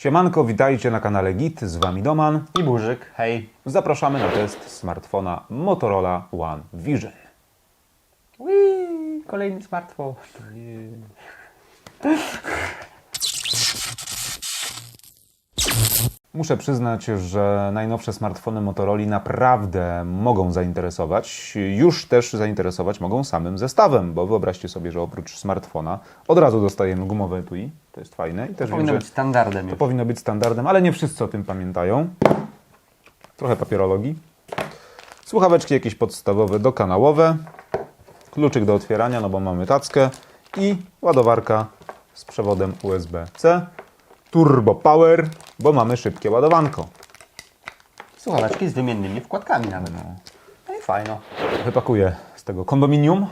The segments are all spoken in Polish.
Siemanko, witajcie na kanale Git, z Wami Doman. I burzyk, hej. Zapraszamy na test smartfona Motorola One Vision. Whee, kolejny smartfon. Muszę przyznać, że najnowsze smartfony Motorola naprawdę mogą zainteresować. Już też zainteresować mogą samym zestawem, bo wyobraźcie sobie, że oprócz smartfona od razu dostajemy gumowe etui. To jest fajne i też wiem, Powinno że być standardem to już. powinno być standardem, ale nie wszyscy o tym pamiętają. Trochę papierologii. Słuchaweczki jakieś podstawowe dokanałowe. Kluczyk do otwierania, no bo mamy tackę. I ładowarka z przewodem USB-C. Turbo Power, bo mamy szybkie ładowanko. Słuchaweczki z wymiennymi wkładkami nawet. No i fajno. Wypakuję z tego kondominium.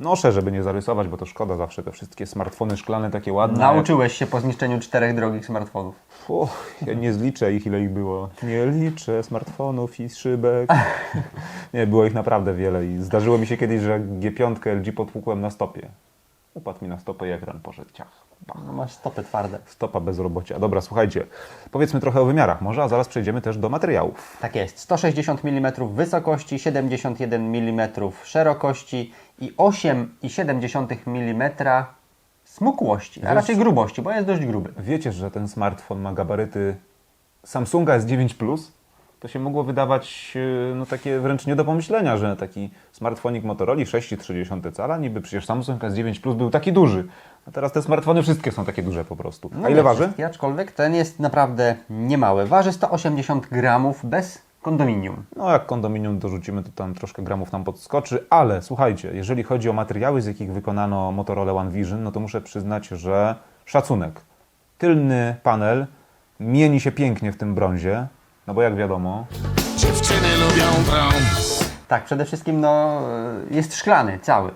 Noszę, żeby nie zarysować, bo to szkoda zawsze te wszystkie smartfony szklane takie ładne. Nauczyłeś się po zniszczeniu czterech drogich smartfonów. Och, ja nie zliczę ich, ile ich było. Nie liczę smartfonów i szybek. Nie, było ich naprawdę wiele i zdarzyło mi się kiedyś, że G5 LG potłukłem na stopie. Upadł mi na stopę i ekran poszedł ciach. Masz stopy twarde. Stopa bezrobocia. Dobra, słuchajcie, powiedzmy trochę o wymiarach może, a zaraz przejdziemy też do materiałów. Tak jest. 160 mm wysokości, 71 mm szerokości i 8,7 mm smukłości, a raczej grubości, bo jest dość gruby. Wiecie, że ten smartfon ma gabaryty Samsunga S9 Plus? To się mogło wydawać yy, no, takie wręcz nie do pomyślenia, że taki smartfonik Motorola 6,3 cala, niby przecież Samsung S9 Plus był taki duży. A teraz te smartfony wszystkie są takie duże po prostu. A No ile waży? Aczkolwiek ten jest naprawdę niemały. Waży 180 gramów bez kondominium. No jak kondominium dorzucimy, to tam troszkę gramów nam podskoczy, ale słuchajcie, jeżeli chodzi o materiały, z jakich wykonano Motorola One Vision, no to muszę przyznać, że szacunek. Tylny panel mieni się pięknie w tym brązie, no bo jak wiadomo, Dziewczyny lubią brown. Tak, przede wszystkim no, jest szklany cały.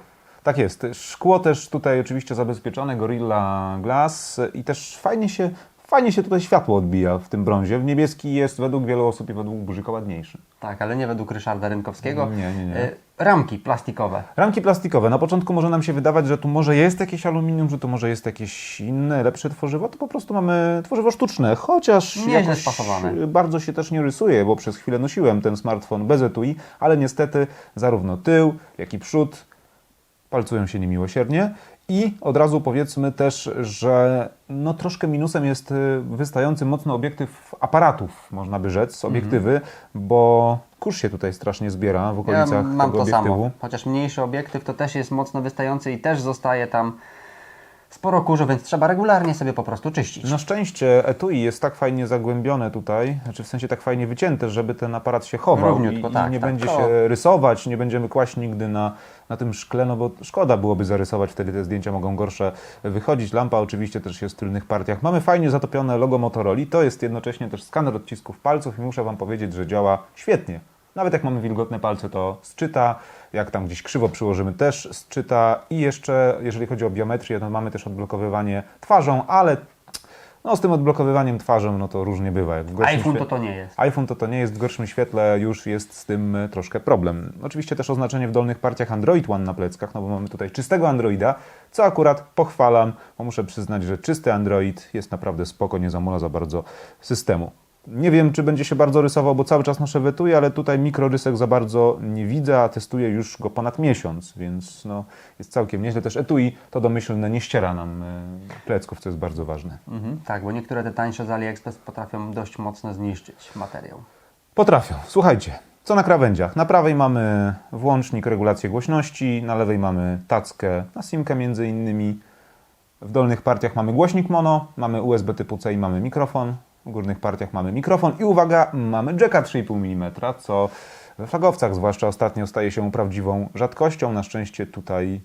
Tak jest. Szkło też tutaj oczywiście zabezpieczone, Gorilla Glass i też fajnie się, fajnie się tutaj światło odbija w tym brązie. W niebieski jest według wielu osób i według Burzyka ładniejszy. Tak, ale nie według Ryszarda Rynkowskiego. Nie, nie, nie. E, Ramki plastikowe. Ramki plastikowe. Na początku może nam się wydawać, że tu może jest jakieś aluminium, że tu może jest jakieś inne, lepsze tworzywo. To po prostu mamy tworzywo sztuczne, chociaż Nieźle spasowane. bardzo się też nie rysuje, bo przez chwilę nosiłem ten smartfon bez etui, ale niestety zarówno tył, jak i przód palcują się niemiłosiernie. I od razu powiedzmy też, że no troszkę minusem jest y, wystający mocno obiektyw aparatów, można by rzec, obiektywy, bo kurz się tutaj strasznie zbiera w Ja okolicach mam tego to obiektywu. samo. Chociaż mniejszy obiektyw to też jest mocno wystający i też zostaje tam sporo kurzu, więc trzeba regularnie sobie po prostu czyścić. Na szczęście etui jest tak fajnie zagłębione tutaj, znaczy w sensie tak fajnie wycięte, żeby ten aparat się chował Równiutko, i, tak, i nie tak, będzie to- się rysować, nie będziemy kłaść nigdy na, na tym szkle, no bo szkoda byłoby zarysować, wtedy te zdjęcia mogą gorsze wychodzić. Lampa oczywiście też jest w tylnych partiach. Mamy fajnie zatopione logo Motorola, to jest jednocześnie też skaner odcisków palców i muszę Wam powiedzieć, że działa świetnie. Nawet jak mamy wilgotne palce, to sczyta. Jak tam gdzieś krzywo przyłożymy, też sczyta. I jeszcze, jeżeli chodzi o biometrię, to mamy też odblokowywanie twarzą, ale no, z tym odblokowywaniem twarzą, no to różnie bywa. Jak w iPhone to to nie jest. iPhone to to nie jest, w gorszym świetle już jest z tym e, troszkę problem. Oczywiście też oznaczenie w dolnych partiach Android One na pleckach, no bo mamy tutaj czystego Androida, co akurat pochwalam, bo muszę przyznać, że czysty Android jest naprawdę spoko, nie zamula za bardzo systemu. Nie wiem, czy będzie się bardzo rysował, bo cały czas noszę wetuje, ale tutaj mikrorysek za bardzo nie widzę, a testuję już go ponad miesiąc, więc no, jest całkiem nieźle. Też etui to domyślne nie ściera nam e, plecków, co jest bardzo ważne. Mhm, tak, bo niektóre te tańsze z AliExpress potrafią dość mocno zniszczyć materiał. Potrafią. Słuchajcie, co na krawędziach? Na prawej mamy włącznik regulacji głośności, na lewej mamy tackę na simkę między innymi. W dolnych partiach mamy głośnik mono, mamy USB typu C i mamy mikrofon. W górnych partiach mamy mikrofon i uwaga, mamy jacka 3,5 mm, co we flagowcach zwłaszcza ostatnio staje się prawdziwą rzadkością. Na szczęście tutaj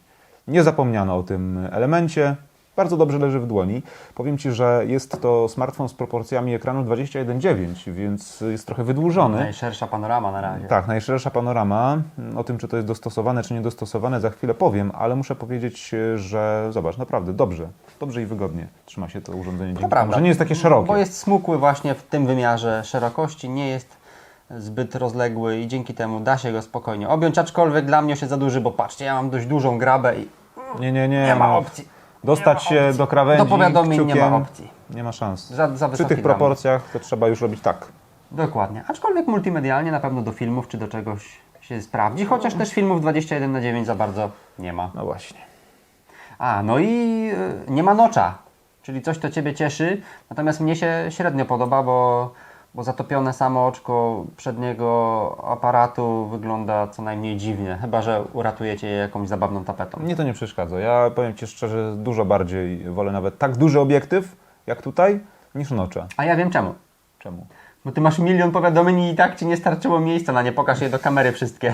nie zapomniano o tym elemencie. Bardzo dobrze leży w dłoni. Powiem Ci, że jest to smartfon z proporcjami ekranu 21,9, więc jest trochę wydłużony. Najszersza panorama na razie. Tak, najszersza panorama. O tym, czy to jest dostosowane, czy niedostosowane, za chwilę powiem, ale muszę powiedzieć, że zobacz, naprawdę dobrze, dobrze i wygodnie trzyma się to urządzenie. Dzięki temu, prawda. że nie jest takie szerokie. Bo jest smukły właśnie w tym wymiarze szerokości, nie jest zbyt rozległy i dzięki temu da się go spokojnie objąć, aczkolwiek dla mnie jest za duży, bo patrzcie, ja mam dość dużą grabę i Nie, nie, nie. nie ma no. opcji. Dostać się do krawędzi Do powiadomień nie ma kciukiem, opcji. Nie ma szans. Za- za Przy wysoki tych dla mnie. proporcjach to trzeba już robić tak. Dokładnie. Aczkolwiek multimedialnie na pewno do filmów czy do czegoś się sprawdzi, chociaż też filmów 21 na 9 za bardzo nie ma. No właśnie. A, no i y, nie ma nocza, czyli coś, to Ciebie cieszy, natomiast mnie się średnio podoba, bo, bo zatopione samo oczko przedniego aparatu wygląda co najmniej dziwnie, chyba że uratujecie je jakąś zabawną tapetą. Mnie to nie przeszkadza. Ja powiem Ci szczerze, dużo bardziej wolę nawet tak duży obiektyw, jak tutaj, niż nocze. A ja wiem czemu. Czemu? Bo Ty masz milion powiadomień i tak Ci nie starczyło miejsca na nie, pokaż je do kamery wszystkie.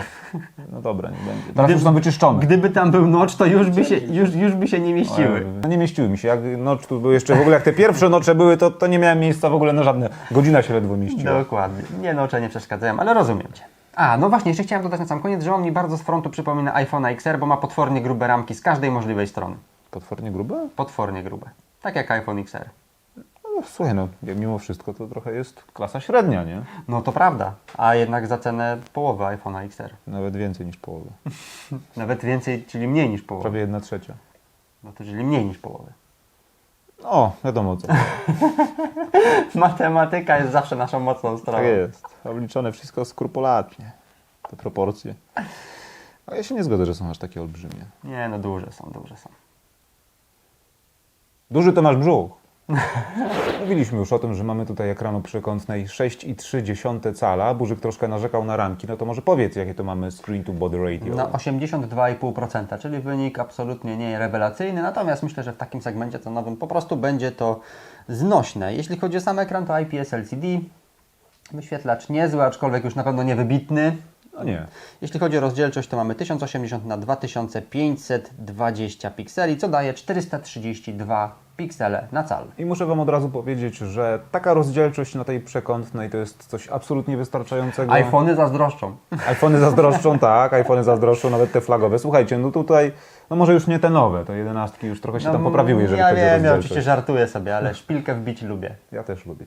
No dobra, nie będzie. Teraz już są wyczyszczone. Gdyby tam był nocz, to już by się, już, już by się nie mieściły. No nie mieściły mi się. Jak nocz tu był jeszcze w ogóle, jak te pierwsze nocze były, to, to nie miałem miejsca w ogóle na żadne. Godzina się ledwo mieściła. Dokładnie. Nie nocze nie przeszkadzają, ale rozumiem Cię. A, no właśnie, jeszcze chciałem dodać na sam koniec, że on mi bardzo z frontu przypomina iPhone XR, bo ma potwornie grube ramki z każdej możliwej strony. Potwornie grube? Potwornie grube. Tak jak iPhone XR. No, słuchaj, no mimo wszystko to trochę jest klasa średnia, nie? No to prawda, a jednak za cenę połowy iPhone'a XR. Nawet więcej niż połowy. Nawet więcej, czyli mniej niż połowy. Prawie jedna trzecia. No to czyli mniej niż połowy. O, wiadomo co. Matematyka jest zawsze naszą mocną stroną. Tak jest. Obliczone wszystko skrupulatnie. Te proporcje. A ja się nie zgodzę, że są aż takie olbrzymie. Nie, no duże są, duże są. Duży to masz brzuch. Mówiliśmy już o tym, że mamy tutaj ekranu przekątnej 6,3 cala. Burzyk troszkę narzekał na ramki. No to może powiedz, jakie to mamy screen to body ratio. Na 82,5%, czyli wynik absolutnie nie rewelacyjny, natomiast myślę, że w takim segmencie cenowym po prostu będzie to znośne. Jeśli chodzi o sam ekran, to IPS LCD, wyświetlacz niezły, aczkolwiek już na pewno nie wybitny. No nie. Jeśli chodzi o rozdzielczość, to mamy 1080 na 2520 pikseli, co daje 432 piksele na cal. I muszę Wam od razu powiedzieć, że taka rozdzielczość na tej przekątnej to jest coś absolutnie wystarczającego. iPhony zazdroszczą. iPhony zazdroszczą, tak, iPhony zazdroszczą, nawet te flagowe. Słuchajcie, no tutaj, no może już nie te nowe, to jedenastki już trochę się tam poprawiły, jeżeli No, ja chodzi o wiem, ja rozdzielczość. oczywiście żartuję sobie, ale szpilkę wbić lubię. Ja też lubię.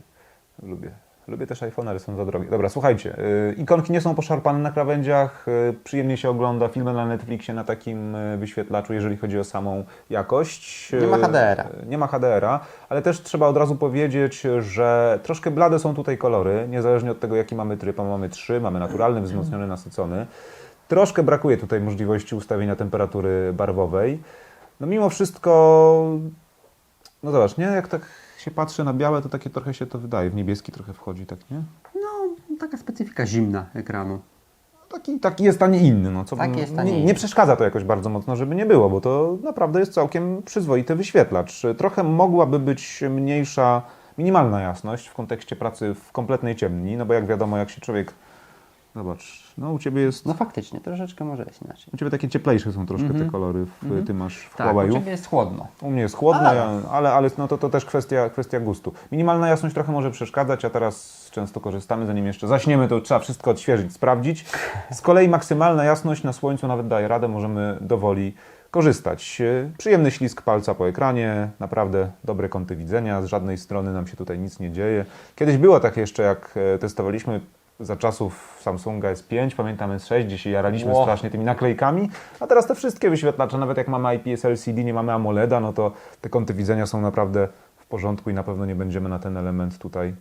Lubię. Lubię też iPhone, ale są za drogie. Dobra, słuchajcie. y, ikonki nie są poszarpane na krawędziach. y, przyjemnie się ogląda filmy na Netflixie na takim y, wyświetlaczu, jeżeli chodzi o samą jakość. Nie ma HDR-a. Nie ma HDR-a, ale też trzeba od razu powiedzieć, że troszkę blade są tutaj kolory, niezależnie od tego, jaki mamy tryb. Mamy trzy, mamy naturalny, wzmocniony, nasycony. Troszkę brakuje tutaj możliwości ustawienia temperatury barwowej. No mimo wszystko no zobacz, nie? Jak tak się patrzy na białe, to takie trochę się to wydaje. W niebieski trochę wchodzi, tak nie? No, taka specyfika zimna ekranu. Taki, taki jest, a nie inny. No, co Tak bym- jest, a nie nie, inny. nie przeszkadza to jakoś bardzo mocno, żeby nie było, bo to naprawdę jest całkiem przyzwoity wyświetlacz. Trochę mogłaby być mniejsza, minimalna jasność w kontekście pracy w kompletnej ciemni, no bo jak wiadomo, jak się człowiek... Zobacz, no u Ciebie jest... No faktycznie, troszeczkę może jest inaczej. U Ciebie takie cieplejsze są troszkę te kolory, w, Ty masz w Tak, u Huawei'u. Ciebie jest chłodno. U mnie jest chłodno, Ale- ja, ale, ale no to, to też kwestia, kwestia gustu. Minimalna jasność trochę może przeszkadzać, a teraz często korzystamy, zanim jeszcze zaśniemy, to trzeba wszystko odświeżyć, sprawdzić. Z kolei maksymalna jasność na słońcu nawet daje radę, możemy dowoli korzystać. Przyjemny ślisk palca po ekranie, naprawdę dobre kąty widzenia, z żadnej strony nam się tutaj nic nie dzieje. Kiedyś było tak jeszcze, jak e, testowaliśmy za czasów Samsunga S5, pamiętam S6, gdzie się jaraliśmy Ło. strasznie tymi naklejkami, a teraz te wszystkie wyświetlacze, nawet jak mamy IPS LCD, nie mamy AMOLEDa, no to te kąty widzenia są naprawdę w porządku i na pewno nie będziemy na ten element tutaj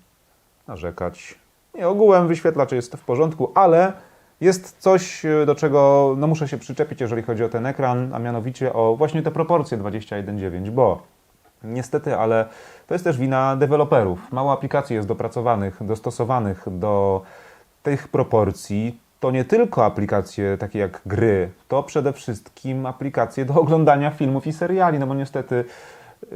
narzekać. Nie, ogółem wyświetlacz jest w porządku, ale jest coś, e, do czego no, muszę się przyczepić, jeżeli chodzi o ten ekran, a mianowicie o właśnie te proporcje 21.9, bo niestety, ale to jest też wina deweloperów. Mało aplikacji jest dopracowanych, dostosowanych do tych proporcji. To nie tylko aplikacje takie jak gry, to przede wszystkim aplikacje do oglądania filmów i seriali, no bo niestety y,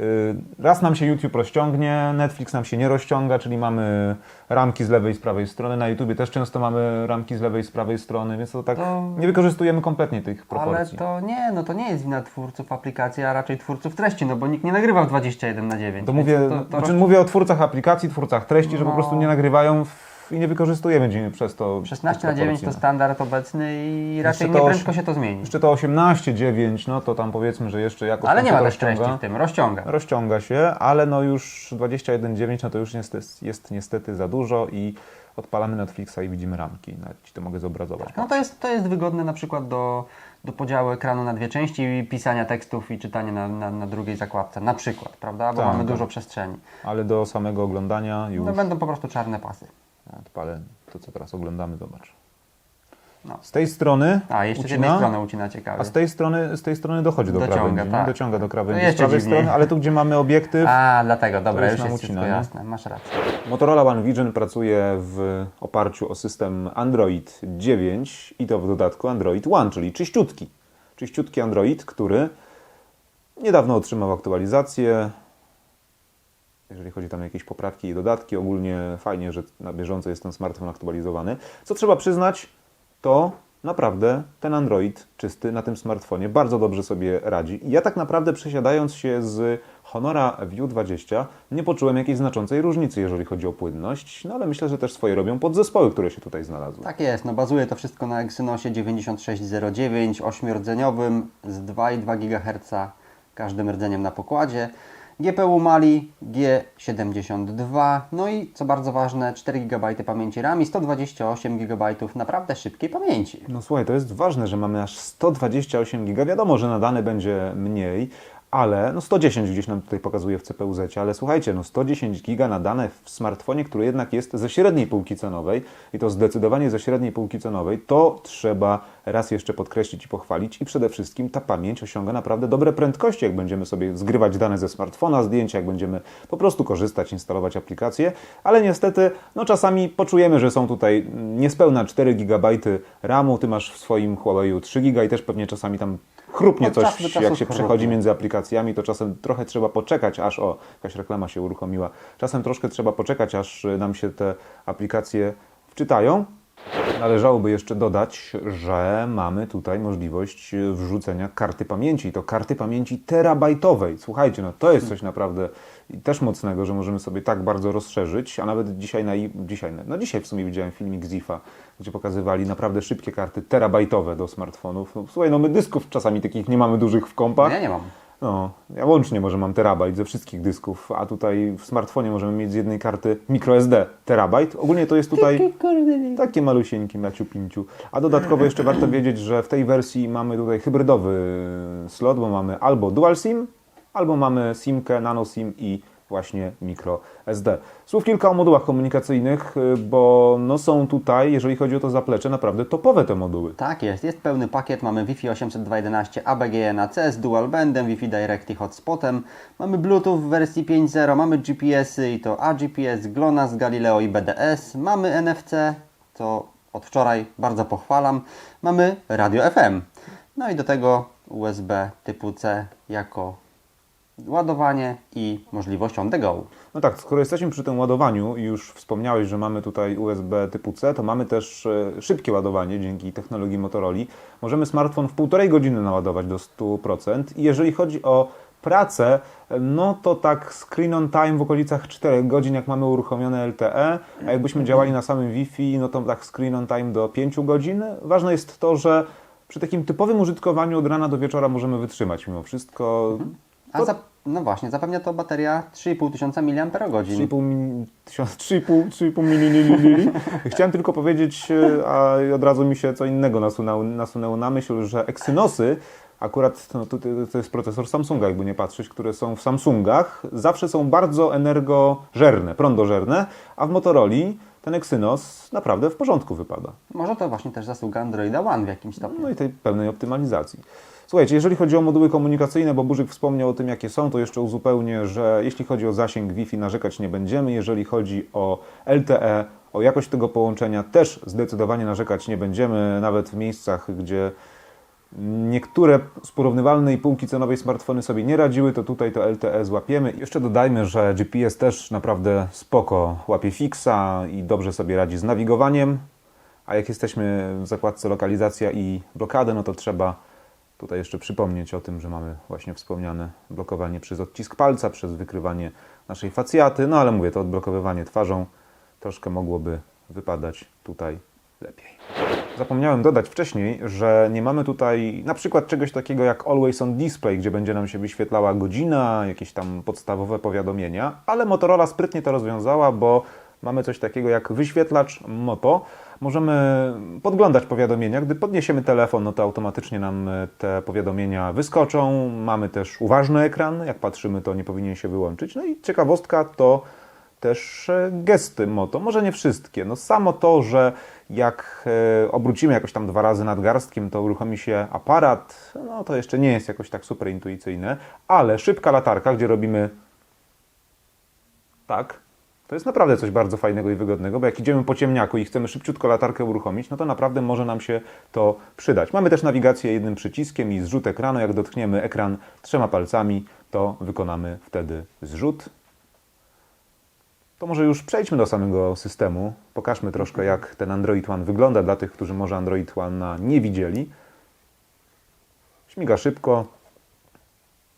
raz nam się YouTube rozciągnie, Netflix nam się nie rozciąga, czyli mamy ramki z lewej i z prawej strony. Na YouTubie też często mamy ramki z lewej i z prawej strony, więc to tak To- nie wykorzystujemy kompletnie tych Ale proporcji. to nie, no to nie jest wina twórców aplikacji, a raczej twórców treści, no bo nikt nie nagrywa w 21 na 9. To mówię, to, to znaczy mówię o twórcach aplikacji, twórcach treści, że po No. prostu nie nagrywają w, i nie wykorzystujemy dzień przez to. 16 na tych 9 to standard obecny i raczej nie prędko się to zmieni. Jeszcze to 18, 9, no to tam powiedzmy, że jeszcze jakoś Ale nie ma też treści rozciąga. w tym, rozciąga. Rozciąga się, ale no już 21,9 no to już jest, jest niestety za dużo i odpalamy Netflixa i widzimy ramki. Nawet Ci to mogę zobrazować. No to jest, to jest wygodne na przykład do, do podziału ekranu na dwie części i pisania tekstów i czytania na, na, na drugiej zakładce, na przykład, prawda? Bo Tak, mamy tak. dużo przestrzeni. Ale do samego oglądania już... No będą po prostu czarne pasy. Odpalę to, co teraz oglądamy, zobacz. No. Z tej strony A, jeszcze z ucina, jednej strony ucina ciekawie. a z tej strony, z tej strony dochodzi do Dociąga, krawędzi. tak. Dociąga do krawędzi No z prawej dziwniej. strony, ale tu, gdzie mamy obiektyw, A, dlatego, dobra, już jest ucina, jasne, masz rację. Motorola One Vision pracuje w oparciu o system Android 9 i to w dodatku Android One, czyli czyściutki. Czyściutki Android, który niedawno otrzymał aktualizację. Jeżeli chodzi tam o jakieś poprawki i dodatki, ogólnie fajnie, że na bieżąco jest ten smartfon aktualizowany. Co trzeba przyznać, to naprawdę ten Android czysty na tym smartfonie bardzo dobrze sobie radzi. Ja tak naprawdę przesiadając się z Honora View 20 nie poczułem jakiejś znaczącej różnicy, jeżeli chodzi o płynność, no ale myślę, że też swoje robią podzespoły, które się tutaj znalazły. Tak jest, no bazuje to wszystko na Exynosie 9609, ośmiordzeniowym z 2,2 GHz każdym rdzeniem na pokładzie. GPU Mali G72, no i co bardzo ważne 4 GB pamięci RAM i 128 GB naprawdę szybkiej pamięci. No słuchaj, to jest ważne, że mamy aż 128 giga. Wiadomo, że na dane będzie mniej, ale no 110 gdzieś nam tutaj pokazuje w CPU-zecie, ale słuchajcie, no 110 giga na dane w smartfonie, który jednak jest ze średniej półki cenowej i to zdecydowanie ze średniej półki cenowej, to trzeba raz jeszcze podkreślić i pochwalić i przede wszystkim ta pamięć osiąga naprawdę dobre prędkości, jak będziemy sobie zgrywać dane ze smartfona, zdjęcia, jak będziemy po prostu korzystać, instalować aplikacje, ale niestety no czasami poczujemy, że są tutaj niespełna 4 GB RAMu, ty masz w swoim Huawei'u 3 GB i też pewnie czasami tam chrupnie Od coś, jak się chrupnie. przechodzi między aplikacjami, to czasem trochę trzeba poczekać, aż o, jakaś reklama się uruchomiła. Czasem troszkę trzeba poczekać, aż y, nam się te aplikacje wczytają. Należałoby jeszcze dodać, że mamy tutaj możliwość y, wrzucenia karty pamięci. To karty pamięci terabajtowej. Słuchajcie, no to jest coś naprawdę i też mocnego, że możemy sobie tak bardzo rozszerzyć, a nawet dzisiaj, na, dzisiaj, no dzisiaj w sumie widziałem filmik z IFA, gdzie pokazywali naprawdę szybkie karty terabajtowe do smartfonów. No, słuchaj, no my dysków czasami takich nie mamy dużych w kompach. Ja nie mam. No, ja łącznie może mam terabajt ze wszystkich dysków, a tutaj w smartfonie możemy mieć z jednej karty microSD terabajt. Ogólnie to jest tutaj takie malusieńkie na ciupinciu. A dodatkowo jeszcze warto wiedzieć, że w tej wersji mamy tutaj hybrydowy slot, bo mamy albo dual SIM, albo mamy SIMkę, nano SIM i właśnie micro SD. Słów kilka o modułach komunikacyjnych, y, bo no są tutaj, jeżeli chodzi o to zaplecze, naprawdę topowe te moduły. Tak jest, jest pełny pakiet, mamy Wi-Fi 802.11 ABG na C z dual bandem, Wi-Fi Direct i hotspotem, mamy Bluetooth w wersji 5.0, mamy GPS-y i to AGPS, GLONASS, Galileo i BDS, mamy NFC, co od wczoraj bardzo pochwalam, mamy radio FM, no i do tego USB typu C jako ładowanie i możliwość on the go. No tak, skoro jesteśmy przy tym ładowaniu i już wspomniałeś, że mamy tutaj USB typu C, to mamy też e, szybkie ładowanie dzięki technologii Motorola. Możemy smartfon w półtorej godziny naładować do 100%. I jeżeli chodzi o pracę, no to tak screen on time w okolicach 4 godzin, jak mamy uruchomione LTE, a jakbyśmy działali na samym Wi-Fi, no to tak screen on time do 5 godzin. Ważne jest to, że przy takim typowym użytkowaniu od rana do wieczora możemy wytrzymać mimo wszystko. A za, no właśnie, zapewnia to bateria 3500 mAh. 3,5 mini- tysiąc- 3,5 3,5 mili. Chciałem tylko powiedzieć, e, a od razu mi się co innego nasunęło, nasunęło na myśl, że Exynosy, akurat no, to, to jest procesor Samsunga, jakby nie patrzeć, które są w Samsungach, zawsze są bardzo energożerne, prądożerne, a w Motorola ten Exynos naprawdę w porządku wypada. Może to właśnie też zasługa Androida One w jakimś stopniu. No i tej pełnej optymalizacji. Słuchajcie, jeżeli chodzi o moduły komunikacyjne, bo Burzyk wspomniał o tym, jakie są, to jeszcze uzupełnię, że jeśli chodzi o zasięg Wi-Fi, narzekać nie będziemy. Jeżeli chodzi o LTE, o jakość tego połączenia, też zdecydowanie narzekać nie będziemy, nawet w miejscach, gdzie niektóre z porównywalnej półki cenowej smartfony sobie nie radziły, to tutaj to LTE złapiemy. Jeszcze dodajmy, że GPS też naprawdę spoko łapie fixa i dobrze sobie radzi z nawigowaniem. A jak jesteśmy w zakładce lokalizacja i blokady, no to trzeba tutaj jeszcze przypomnieć o tym, że mamy właśnie wspomniane blokowanie przez odcisk palca, przez wykrywanie naszej facjaty. No ale mówię, to odblokowywanie twarzą troszkę mogłoby wypadać tutaj lepiej. Zapomniałem dodać wcześniej, że nie mamy tutaj na przykład czegoś takiego jak Always on Display, gdzie będzie nam się wyświetlała godzina, jakieś tam podstawowe powiadomienia, ale Motorola sprytnie to rozwiązała, bo mamy coś takiego jak wyświetlacz Moto. Możemy podglądać powiadomienia. Gdy podniesiemy telefon, no to automatycznie nam e, te powiadomienia wyskoczą. Mamy też uważny ekran. Jak patrzymy, to nie powinien się wyłączyć. No i ciekawostka to też e, gesty moto. Może nie wszystkie. No samo to, że jak e, obrócimy jakoś tam dwa razy nadgarstkiem, to uruchomi się aparat, no to jeszcze nie jest jakoś tak super intuicyjne, ale szybka latarka, gdzie robimy tak, to jest naprawdę coś bardzo fajnego i wygodnego, bo jak idziemy po ciemniaku i chcemy szybciutko latarkę uruchomić, no to naprawdę może nam się to przydać. Mamy też nawigację jednym przyciskiem i zrzut ekranu. Jak dotkniemy ekran trzema palcami, to wykonamy wtedy zrzut. To może już przejdźmy do samego systemu. Pokażmy troszkę, jak ten Android One wygląda dla tych, którzy może Android One nie widzieli. Śmiga szybko.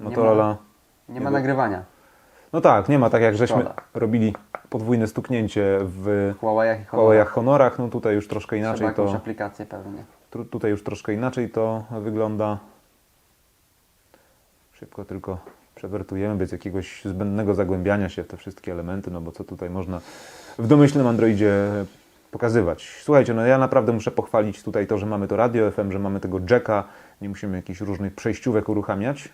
Motorola. Nie ma nagrywania No tak, nie ma tak jak żeśmy robili podwójne stuknięcie w Huawei'ach i Huawei'ach Honorach. No tutaj już troszkę Trzeba inaczej jakąś to, aplikację pewnie. tu- tutaj już troszkę inaczej to wygląda. Szybko tylko przewertujemy bez jakiegoś zbędnego zagłębiania się w te wszystkie elementy, no bo co tutaj można w domyślnym Androidzie pokazywać. Słuchajcie, no ja naprawdę muszę pochwalić tutaj to, że mamy to radio FM, że mamy tego jacka, nie musimy jakichś różnych przejściówek uruchamiać.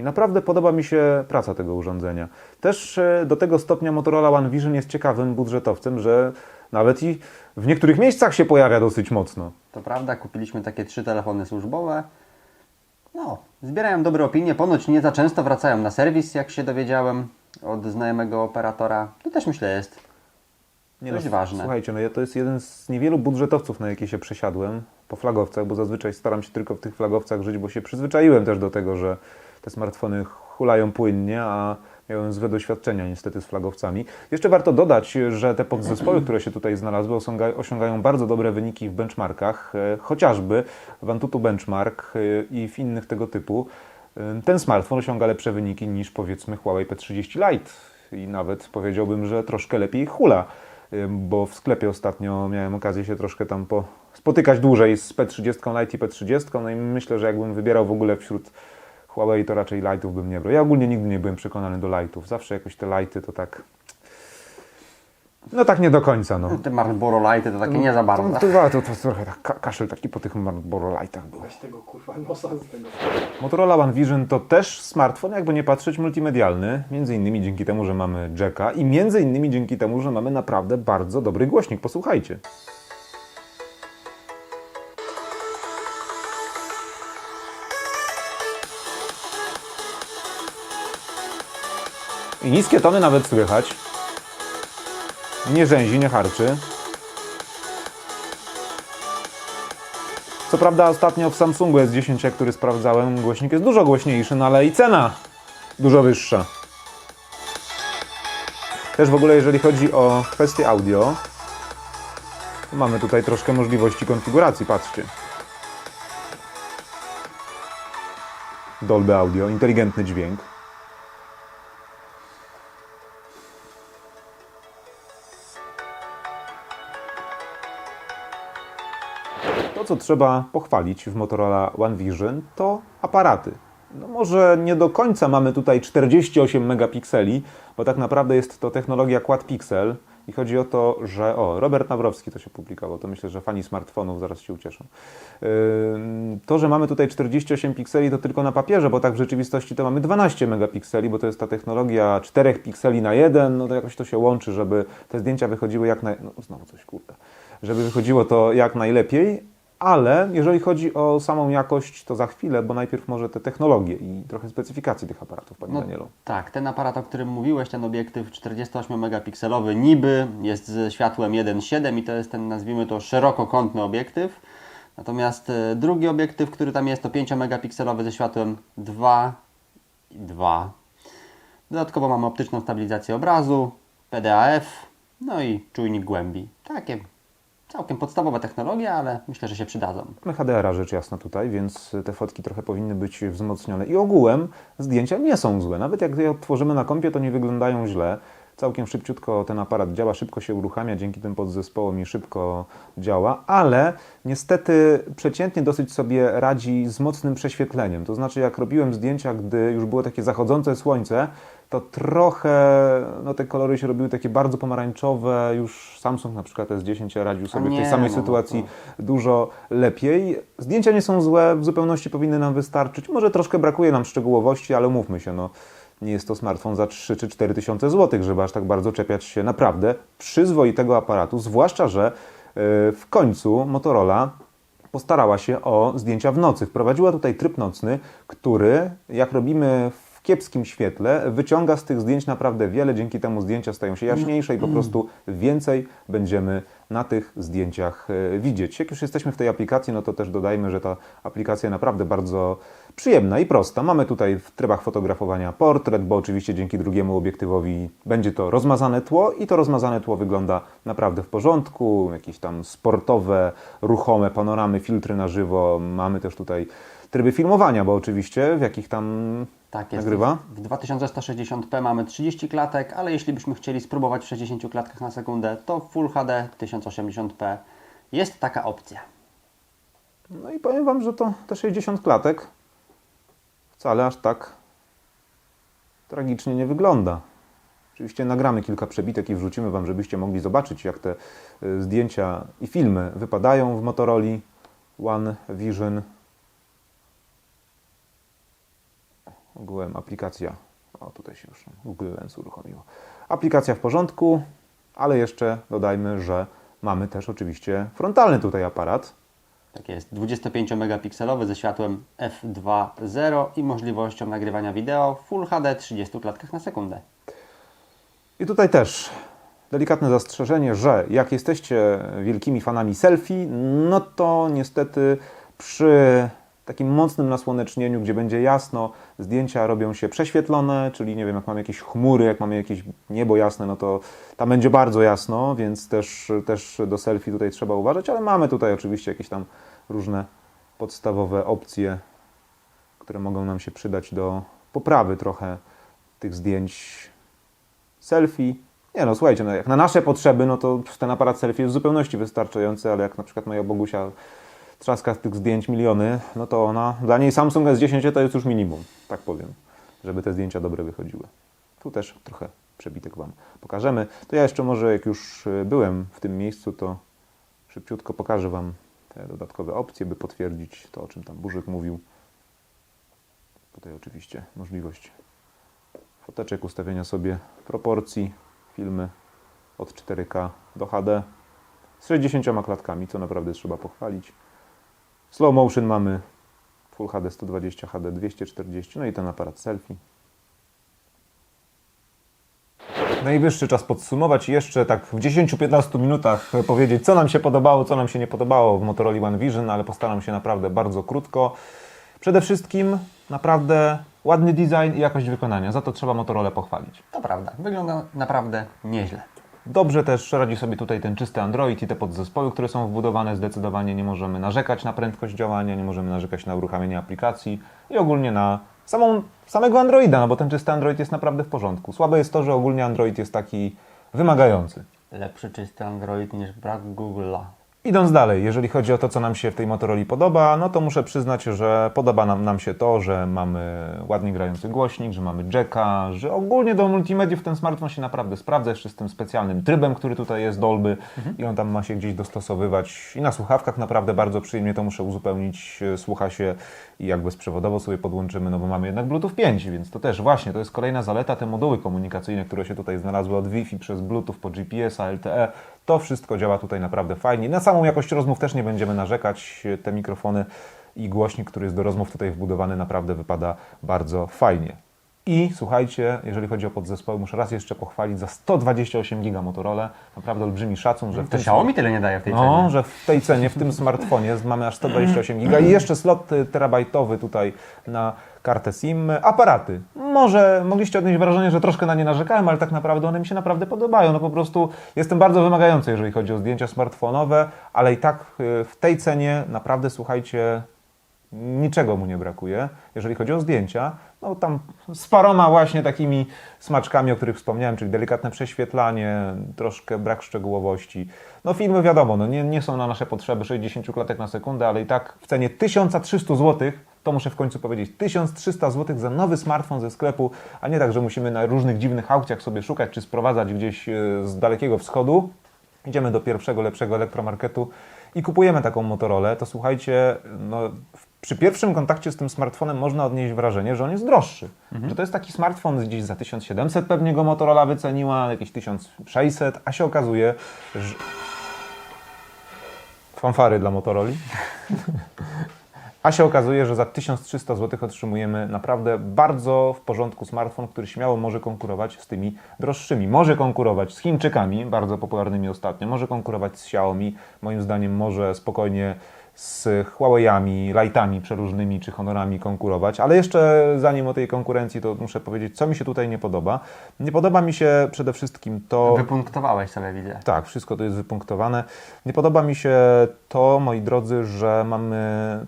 I naprawdę podoba mi się praca tego urządzenia. Też e, do tego stopnia Motorola One Vision jest ciekawym budżetowcem, że nawet i w niektórych miejscach się pojawia dosyć mocno. To prawda, kupiliśmy takie trzy telefony służbowe. No, zbierają dobre opinie. Ponoć nie za często wracają na serwis, jak się dowiedziałem od znajomego operatora. To też myślę jest. Nie Dość no, ważne. Słuchajcie, no ja to jest jeden z niewielu budżetowców, na jakie się przesiadłem po flagowcach, bo zazwyczaj staram się tylko w tych flagowcach żyć, bo się przyzwyczaiłem też do tego, że te smartfony hulają płynnie, a miałem złe doświadczenia niestety z flagowcami. Jeszcze warto dodać, że te podzespoły, które się tutaj znalazły, osiąga- osiągają bardzo dobre wyniki w benchmarkach, e, chociażby w Antutu Benchmark e, i w innych tego typu. E, Ten smartfon osiąga lepsze wyniki niż powiedzmy Huawei P30 Lite i nawet powiedziałbym, że troszkę lepiej hula, bo w sklepie ostatnio miałem okazję się troszkę tam po, spotykać dłużej z P30 Lite i P30, no i myślę, że jakbym wybierał w ogóle wśród Huawei, to raczej Lite'ów bym nie brał. Ja ogólnie nigdy nie byłem przekonany do Lite'ów. Zawsze jakoś te Lite'y to tak... No tak nie do końca, no. Te Marlboro Lighty to takie nie za bardzo. To, to, to, to trochę tak ka- kaszel taki po tych Marlboro Light'ach był. Weź tego kurwa nosa z tego. Motorola One Vision to też smartfon, jakby nie patrzeć, multimedialny. Między innymi dzięki temu, że mamy jacka i między innymi dzięki temu, że mamy naprawdę bardzo dobry głośnik. Posłuchajcie. I niskie tony nawet słychać. Nie rzęzi, nie harczy. Co prawda ostatnio w Samsungu S10, który sprawdzałem, głośnik jest dużo głośniejszy, no ale i cena dużo wyższa. Też w ogóle jeżeli chodzi o kwestię audio, mamy tutaj troszkę możliwości konfiguracji, patrzcie. Dolby Audio, inteligentny dźwięk. Co trzeba pochwalić w Motorola One Vision, to aparaty. No może nie do końca mamy tutaj 48 megapikseli, bo tak naprawdę jest to technologia Quad Pixel i chodzi o to, że o, Robert Nawrowski to się publikował, to myślę, że fani smartfonów zaraz się ucieszą. To, że mamy tutaj 48 pikseli to tylko na papierze, bo tak w rzeczywistości to mamy 12 megapikseli, bo to jest ta technologia 4 pikseli na 1, no to jakoś to się łączy, żeby te zdjęcia wychodziły jak naj... No znowu coś kurde. Żeby wychodziło to jak najlepiej, ale jeżeli chodzi o samą jakość, to za chwilę, bo najpierw może te technologie i trochę specyfikacji tych aparatów, Panie No, Danielu. tak, ten aparat, o którym mówiłeś, ten obiektyw 48 megapikselowy niby jest ze światłem 1.7 i to jest ten, nazwijmy to, szerokokątny obiektyw. Natomiast e, drugi obiektyw, który tam jest, to 5 megapikselowy ze światłem 2.2. Dodatkowo mamy optyczną stabilizację obrazu, PDAF, no i czujnik głębi. Takie całkiem podstawowe technologie, ale myślę, że się przydadzą. Mamy HDR-a rzecz jasna tutaj, więc te fotki trochę powinny być wzmocnione. I ogółem zdjęcia nie są złe. Nawet jak je odtworzymy na kompie, to nie wyglądają źle. Całkiem szybciutko ten aparat działa, szybko się uruchamia, dzięki tym podzespołom i szybko działa, ale niestety przeciętnie dosyć sobie radzi z mocnym prześwietleniem. To znaczy, jak robiłem zdjęcia, gdy już było takie zachodzące słońce, to trochę no, te kolory się robiły takie bardzo pomarańczowe. Już Samsung na przykład S10 radził sobie w tej nie, samej no, sytuacji dużo lepiej. Zdjęcia nie są złe, w zupełności powinny nam wystarczyć. Może troszkę brakuje nam szczegółowości, ale mówmy się, no, nie jest to smartfon za 3 czy 4 tysiące złotych, żeby aż tak bardzo czepiać się naprawdę przyzwoitego aparatu, zwłaszcza, że yy, w końcu Motorola postarała się o zdjęcia w nocy. Wprowadziła tutaj tryb nocny, który, jak robimy w kiepskim świetle, wyciąga z tych zdjęć naprawdę wiele. Dzięki temu zdjęcia stają się jaśniejsze i po prostu więcej będziemy na tych zdjęciach e, widzieć. Jak już jesteśmy w tej aplikacji, no to też dodajmy, że ta aplikacja naprawdę bardzo przyjemna i prosta. Mamy tutaj w trybach fotografowania portret, bo oczywiście dzięki drugiemu obiektywowi będzie to rozmazane tło i to rozmazane tło wygląda naprawdę w porządku. Jakieś tam sportowe, ruchome panoramy, filtry na żywo. Mamy też tutaj tryby filmowania, bo oczywiście w jakich tam Tak jest. nagrywa. W 2160p mamy 30 klatek, ale jeśli byśmy chcieli spróbować w 60 klatkach na sekundę, to Full HD 1080p jest taka opcja. No i powiem Wam, że to te 60 klatek wcale aż tak tragicznie nie wygląda. Oczywiście nagramy kilka przebitek i wrzucimy Wam, żebyście mogli zobaczyć, jak te y, zdjęcia i filmy wypadają w Motorola One Vision. Ogółem aplikacja, o tutaj się już Google Lens uruchomiło. Aplikacja w porządku, ale jeszcze dodajmy, że mamy też oczywiście frontalny tutaj aparat. Tak jest, 25-megapikselowy ze światłem f2.0 i możliwością nagrywania wideo w Full HD 30 klatkach na sekundę. I tutaj też delikatne zastrzeżenie, że jak jesteście wielkimi fanami selfie, no to niestety przy takim mocnym nasłonecznieniu, gdzie będzie jasno, zdjęcia robią się prześwietlone, czyli nie wiem, jak mamy jakieś chmury, jak mamy jakieś niebo jasne, no to tam będzie bardzo jasno, więc też, też do selfie tutaj trzeba uważać, ale mamy tutaj oczywiście jakieś tam różne podstawowe opcje, które mogą nam się przydać do poprawy trochę tych zdjęć selfie. Nie no, słuchajcie, no jak na nasze potrzeby, no to ten aparat selfie jest w zupełności wystarczający, ale jak na przykład moja Bogusia trzaska tych zdjęć miliony, no to ona, dla niej Samsung S10 to jest już minimum, tak powiem, żeby te zdjęcia dobre wychodziły. Tu też trochę przebitek Wam pokażemy. To ja jeszcze może, jak już y, byłem w tym miejscu, to szybciutko pokażę Wam te dodatkowe opcje, by potwierdzić to, o czym tam Burzyk mówił. Tutaj oczywiście możliwość foteczek, ustawienia sobie proporcji, filmy od 4K do HD z 60 klatkami, co naprawdę trzeba pochwalić. Slow motion mamy Full HD 120, HD 240, no i ten aparat selfie. Najwyższy czas podsumować i jeszcze tak w 10-15 minutach powiedzieć, co nam się podobało, co nam się nie podobało w Motorola One Vision, ale postaram się naprawdę bardzo krótko. Przede wszystkim naprawdę ładny design i jakość wykonania. Za to trzeba Motorola pochwalić. To prawda, wygląda naprawdę nieźle. Dobrze też radzi sobie tutaj ten czysty Android i te podzespoły, które są wbudowane. Zdecydowanie nie możemy narzekać na prędkość działania, nie możemy narzekać na uruchamianie aplikacji i ogólnie na samą, samego Androida, no bo ten czysty Android jest naprawdę w porządku. Słabe jest to, że ogólnie Android jest taki wymagający. Lepszy czysty Android niż brak Google'a. Idąc dalej, jeżeli chodzi o to, co nam się w tej Motorola podoba, no to muszę przyznać, że podoba nam, nam się to, że mamy ładnie grający głośnik, że mamy jacka, że ogólnie do multimediów ten smartfon się naprawdę sprawdza, jeszcze z tym specjalnym trybem, który tutaj jest Dolby i on tam ma się gdzieś dostosowywać i na słuchawkach naprawdę bardzo przyjemnie to muszę uzupełnić, e, słucha się i jak bezprzewodowo sobie podłączymy, no bo mamy jednak Bluetooth 5, więc to też właśnie, to jest kolejna zaleta, te moduły komunikacyjne, które się tutaj znalazły od Wi-Fi przez Bluetooth po GPS-a, LTE, to wszystko działa tutaj naprawdę fajnie. Na samą jakość rozmów też nie będziemy narzekać. Te mikrofony i głośnik, który jest do rozmów tutaj wbudowany, naprawdę wypada bardzo fajnie. I słuchajcie, jeżeli chodzi o podzespoły, muszę raz jeszcze pochwalić za 128 GB Motorola. Naprawdę olbrzymi szacun, że w To tym Xiaomi tyle nie daje w tej no, cenie. że w tej cenie, w tym smartfonie mamy aż 128 giga i jeszcze slot y, terabajtowy tutaj na kartę SIM. Aparaty. Może mogliście odnieść wrażenie, że troszkę na nie narzekałem, ale tak naprawdę one mi się naprawdę podobają. No po prostu jestem bardzo wymagający, jeżeli chodzi o zdjęcia smartfonowe, ale i tak y, w tej cenie naprawdę słuchajcie, Niczego mu nie brakuje, jeżeli chodzi o zdjęcia. No tam z paroma właśnie takimi smaczkami, o których wspomniałem, czyli delikatne prześwietlanie, troszkę brak szczegółowości. No filmy wiadomo, no nie, nie są na nasze potrzeby 60 klatek na sekundę, ale i tak w cenie 1300 zł, to muszę w końcu powiedzieć, 1300 zł za nowy smartfon ze sklepu, a nie tak, że musimy na różnych dziwnych aukcjach sobie szukać, czy sprowadzać gdzieś e, z dalekiego wschodu. Idziemy do pierwszego, lepszego elektromarketu i kupujemy taką Motorola, to słuchajcie, no, w- przy pierwszym kontakcie z tym smartfonem można odnieść wrażenie, że on jest droższy. Że to jest taki smartfon gdzieś za 1700 pewnie go Motorola wyceniła, jakieś 1600, a się okazuje, że... Fanfary dla Motorola. A się okazuje, że za 1300 zł otrzymujemy naprawdę bardzo w porządku smartfon, który śmiało może konkurować z tymi droższymi. Może konkurować z Chińczykami, bardzo popularnymi ostatnio, może konkurować z Xiaomi, moim zdaniem może spokojnie z Huawei'ami, Lightami przeróżnymi czy Honorami konkurować, ale jeszcze zanim o tej konkurencji, to muszę powiedzieć, co mi się tutaj nie podoba. Nie podoba mi się przede wszystkim to... Wypunktowałeś sobie, widzę. Tak, wszystko to jest wypunktowane. Nie podoba mi się to, moi drodzy, że mamy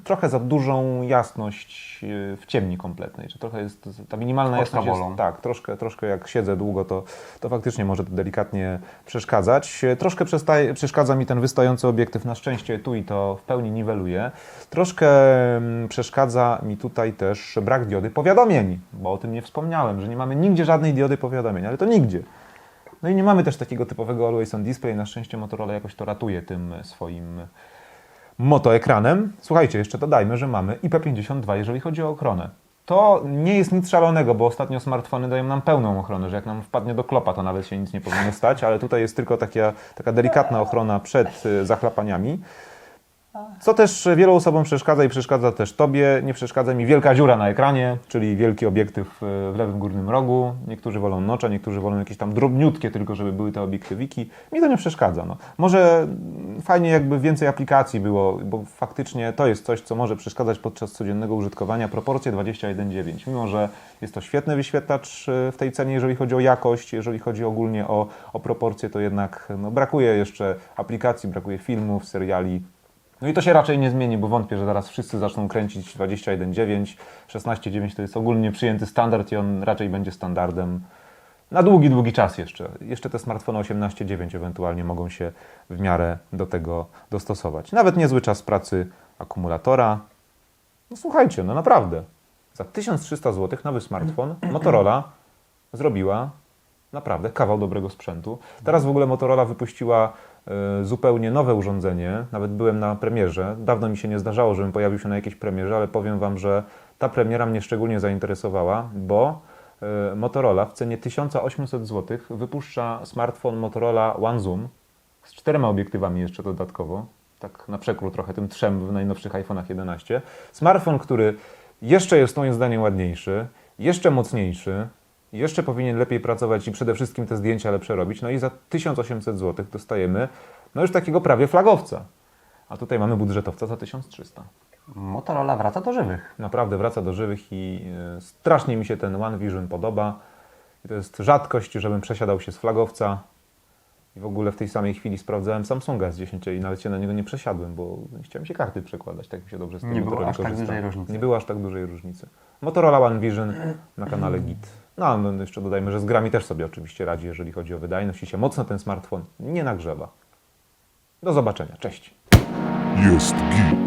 trochę za dużą jasność yy, w ciemni kompletnej, że trochę jest ta minimalna jasność jest, tak, troszkę, troszkę jak siedzę długo, to, to faktycznie może to delikatnie przeszkadzać. Troszkę przestaje, przeszkadza mi ten wystający obiektyw, na szczęście tu i to w pełni niweluje. Troszkę mm, przeszkadza mi tutaj też brak diody powiadomień, bo o tym nie wspomniałem, że nie mamy nigdzie żadnej diody powiadomień, ale to nigdzie. No i nie mamy też takiego typowego Always on Display. Na szczęście Motorola jakoś to ratuje tym swoim motoekranem. Słuchajcie, jeszcze dodajmy, że mamy IP52, jeżeli chodzi o ochronę. To nie jest nic szalonego, bo ostatnio smartfony dają nam pełną ochronę, że jak nam wpadnie do klopa, to nawet się nic nie powinno stać, ale tutaj jest tylko taka, taka delikatna ochrona przed y, zachlapaniami. Co też wielu osobom przeszkadza i przeszkadza też Tobie. Nie przeszkadza mi wielka dziura na ekranie, czyli wielki obiektyw y, w lewym górnym rogu. Niektórzy wolą nocza, niektórzy wolą jakieś tam drobniutkie, tylko żeby były te obiektywiki. Mi to nie przeszkadza. No. Może fajnie jakby więcej aplikacji było, bo faktycznie to jest coś, co może przeszkadzać podczas codziennego użytkowania. Proporcje 21:9. Mimo, że jest to świetny wyświetlacz y, w tej cenie, jeżeli chodzi o jakość, jeżeli chodzi ogólnie o, o proporcje, to jednak no, brakuje jeszcze aplikacji, brakuje filmów, seriali. No i to się raczej nie zmieni, bo wątpię, że zaraz wszyscy zaczną kręcić 21.9, 16.9 to jest ogólnie przyjęty standard i on raczej będzie standardem na długi, długi czas jeszcze. Jeszcze te smartfony 18.9 ewentualnie mogą się w miarę do tego dostosować. Nawet niezły czas pracy akumulatora. No słuchajcie, no naprawdę. Za 1300 zł nowy smartfon Motorola zrobiła naprawdę kawał dobrego sprzętu. Teraz w ogóle Motorola wypuściła zupełnie nowe urządzenie. Nawet byłem na premierze. Dawno mi się nie zdarzało, żebym pojawił się na jakiejś premierze, ale powiem Wam, że ta premiera mnie szczególnie zainteresowała, bo e, Motorola w cenie 1800 zł wypuszcza smartfon Motorola One Zoom z czterema obiektywami jeszcze dodatkowo. Tak na przekór trochę tym trzem w najnowszych iPhone'ach 11. Smartfon, który jeszcze jest moim zdaniem ładniejszy, jeszcze mocniejszy, jeszcze powinien lepiej pracować i przede wszystkim te zdjęcia lepsze robić. No i za 1800 zł dostajemy no już takiego prawie flagowca. A tutaj mamy budżetowca za 1300. Motorola wraca do żywych. Naprawdę wraca do żywych i e, strasznie mi się ten One Vision podoba. I to jest rzadkość, żebym przesiadał się z flagowca. I w ogóle w tej samej chwili sprawdzałem Samsunga S10 i nawet się na niego nie przesiadłem, bo nie chciałem się karty przekładać, tak mi się dobrze z tej Nie było aż tak dużej różnicy. Nie było aż tak dużej różnicy. Motorola One Vision na kanale Git. No, no jeszcze dodajmy, że z grami też sobie oczywiście radzi, jeżeli chodzi o wydajność i się mocno ten smartfon nie nagrzewa. Do zobaczenia, cześć. Jest git.